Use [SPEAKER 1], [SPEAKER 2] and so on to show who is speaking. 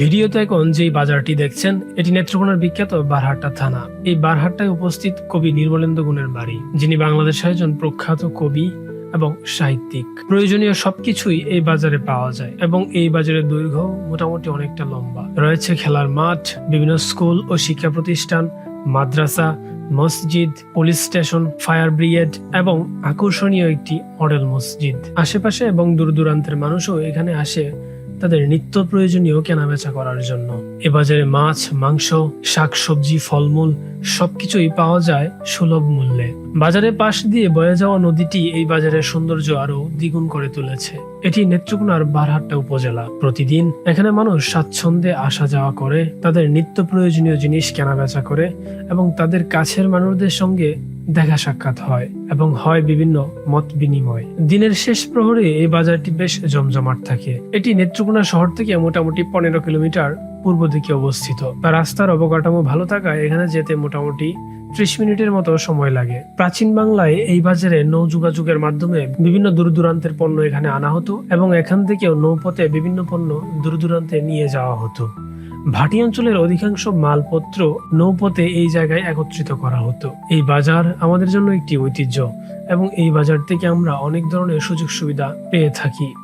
[SPEAKER 1] ভিডিওতে এখন যেই বাজারটি দেখছেন, এটি নেত্রকোনার বিখ্যাত বারহাট্টা থানা। এই বারহাট্টায় উপস্থিত কবি নির্মলেন্দ্র গুণের বাড়ি, যিনি বাংলাদেশের একজন প্রখ্যাত কবি এবং সাহিত্যিক। প্রয়োজনীয় সবকিছুই এই বাজারে পাওয়া যায় এবং এই বাজারের দৈর্ঘ্য মোটামুটি অনেকটা লম্বা। রয়েছে খেলার মাঠ, বিভিন্ন স্কুল ও শিক্ষা প্রতিষ্ঠান, মাদ্রাসা, মসজিদ, পুলিশ স্টেশন, ফায়ার ব্রিগেড এবং আকর্ষণীয় একটি মডেল মসজিদ। আশেপাশে এবং দূর দূরান্তের মানুষও এখানে আসে তাদের নিত্য প্রয়োজনীয় কেনাবেচা করার জন্য। এ বাজারে মাছ, মাংস, শাকসবজি, ফলমূল সবকিছুই পাওয়া যায় সুলভ মূল্যে। বাজারের পাশ দিয়ে বয়ে যাওয়া নদীটি এই বাজারের সৌন্দর্য আরও দ্বিগুণ করে তুলেছে। এটি নেত্রকোনার বারহাট্টা উপজেলা। প্রতিদিন এখানে মানুষ স্বাচ্ছন্দ্যে আসা যাওয়া করে, তাদের নিত্য প্রয়োজনীয় জিনিস কেনাবেচা করে এবং তাদের কাছের মানুষদের সঙ্গে দেখা সাক্ষাৎ হয় এবং হয় বিভিন্ন মত বিনিময়। দিনের শেষ প্রহরে এই বাজারটি বেশ জমজমাট থাকে। এটি নেত্রকোনা শহর থেকে মোটামুটি পনেরো কিলোমিটার পূর্ব দিকে অবস্থিত। রাস্তার অবকাঠামো ভালো থাকায় এখানে যেতে মোটামুটি ত্রিশ মিনিটের মতো সময় লাগে। প্রাচীন বাংলায় এই বাজারে নৌ যোগাযোগের মাধ্যমে বিভিন্ন দূর দূরান্তের পণ্য এখানে আনা হতো এবং এখান থেকেও নৌপথে বিভিন্ন পণ্য দূর দূরান্তে নিয়ে যাওয়া হতো। ভাটি অঞ্চলের অধিকাংশ মালপত্র নৌপথে এই জায়গায় একত্রিত করা হতো। এই বাজার আমাদের জন্য একটি ঐতিহ্য এবং এই বাজার থেকে আমরা অনেক ধরনের সুযোগ সুবিধা পেয়ে থাকি।